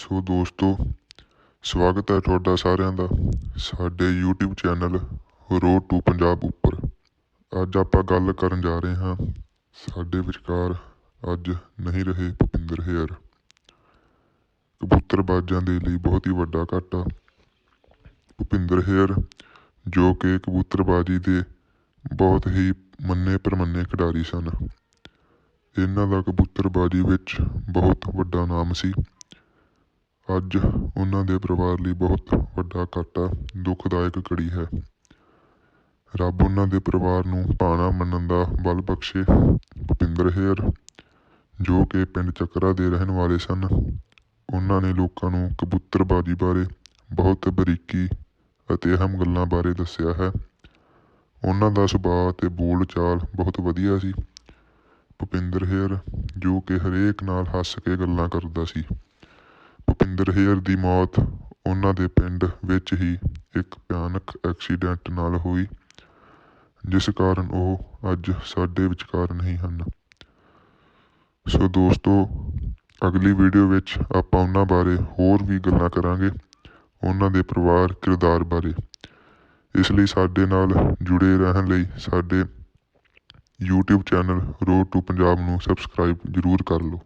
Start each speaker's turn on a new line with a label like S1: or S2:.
S1: ਸੋ ਦੋਸਤੋ, ਸਵਾਗਤ ਹੈ ਤੁਹਾਡਾ ਸਾਰਿਆਂ ਦਾ ਸਾਡੇ YouTube channel road to Punjab ਉੱਪਰ। ਅੱਜ ਆਪਾਂ ਗੱਲ ਕਰਨ ਜਾ ਰਹੇ ਹਾਂ, ਸਾਡੇ ਵਿਚਕਾਰ ਅੱਜ ਨਹੀਂ ਰਹੇ ਭੁਪਿੰਦਰ ਹੇਅਰ। ਕਬੂਤਰਬਾਜ਼ਾਂ ਦੇ ਲਈ ਬਹੁਤ ਹੀ ਵੱਡਾ ਘਾਟਾ। ਭੁਪਿੰਦਰ ਹੇਅਰ, ਜੋ ਕਿ ਕਬੂਤਰਬਾਜੀ ਦੇ ਬਹੁਤ ਹੀ ਮੰਨੇ ਪ੍ਰਮੰਨੇ ਖਿਡਾਰੀ ਸਨ। ਇਹਨਾਂ ਦਾ ਕਬੂਤਰਬਾਜੀ ਵਿੱਚ ਬਹੁਤ ਵੱਡਾ ਨਾਮ ਸੀ। ਅੱਜ ਉਹਨਾਂ ਦੇ ਪਰਿਵਾਰ ਲਈ ਬਹੁਤ ਵੱਡਾ ਘਾਟਾ, ਦੁਖਦਾਇਕ ਘੜੀ ਹੈ। ਰੱਬ ਉਹਨਾਂ ਦੇ ਪਰਿਵਾਰ ਨੂੰ ਭਾਣਾ ਮੰਨਣ ਦਾ ਬਲ ਬਖਸ਼ੇ। ਭੁਪਿੰਦਰ ਹੇਅਰ, ਜੋ ਕਿ ਪਿੰਡ ਚੱਕਰਾ ਦੇ ਰਹਿਣ ਵਾਲੇ ਸਨ, ਉਹਨਾਂ ਨੇ ਲੋਕਾਂ ਨੂੰ ਕਬੂਤਰਬਾਜੀ ਬਾਰੇ ਬਹੁਤ ਬਰੀਕੀ ਅਤੇ ਅਹਿਮ ਗੱਲਾਂ ਬਾਰੇ ਦੱਸਿਆ ਹੈ। ਉਹਨਾਂ ਦਾ ਸੁਭਾਅ ਅਤੇ ਬੋਲ ਚਾਲ ਬਹੁਤ ਵਧੀਆ ਸੀ। ਭੁਪਿੰਦਰ ਹੇਅਰ, ਜੋ ਕਿ ਹਰੇਕ ਨਾਲ ਹੱਸ ਕੇ ਗੱਲਾਂ ਕਰਦਾ ਸੀ। ਭੁਪਿੰਦਰ ਹੇਅਰ ਦੀ ਮੌਤ ਉਹਨਾਂ ਦੇ ਪਿੰਡ ਵਿੱਚ ਹੀ ਇੱਕ ਭਿਆਨਕ ਐਕਸੀਡੈਂਟ ਨਾਲ ਹੋਈ, ਜਿਸ ਕਾਰਨ ਉਹ ਅੱਜ ਸਾਡੇ ਵਿਚਕਾਰ ਨਹੀਂ ਹਨ। ਸੋ ਦੋਸਤੋ, ਅਗਲੀ ਵੀਡੀਓ ਵਿੱਚ ਆਪਾਂ ਉਹਨਾਂ ਬਾਰੇ ਹੋਰ ਵੀ ਗੱਲਾਂ ਕਰਾਂਗੇ, ਉਹਨਾਂ ਦੇ ਪਰਿਵਾਰ ਕਿਰਦਾਰ ਬਾਰੇ। ਇਸ ਲਈ ਸਾਡੇ ਨਾਲ ਜੁੜੇ ਰਹਿਣ ਲਈ ਸਾਡੇ YouTube channel road to Punjab ਨੂੰ ਸਬਸਕ੍ਰਾਈਬ ਜ਼ਰੂਰ ਕਰ ਲਓ।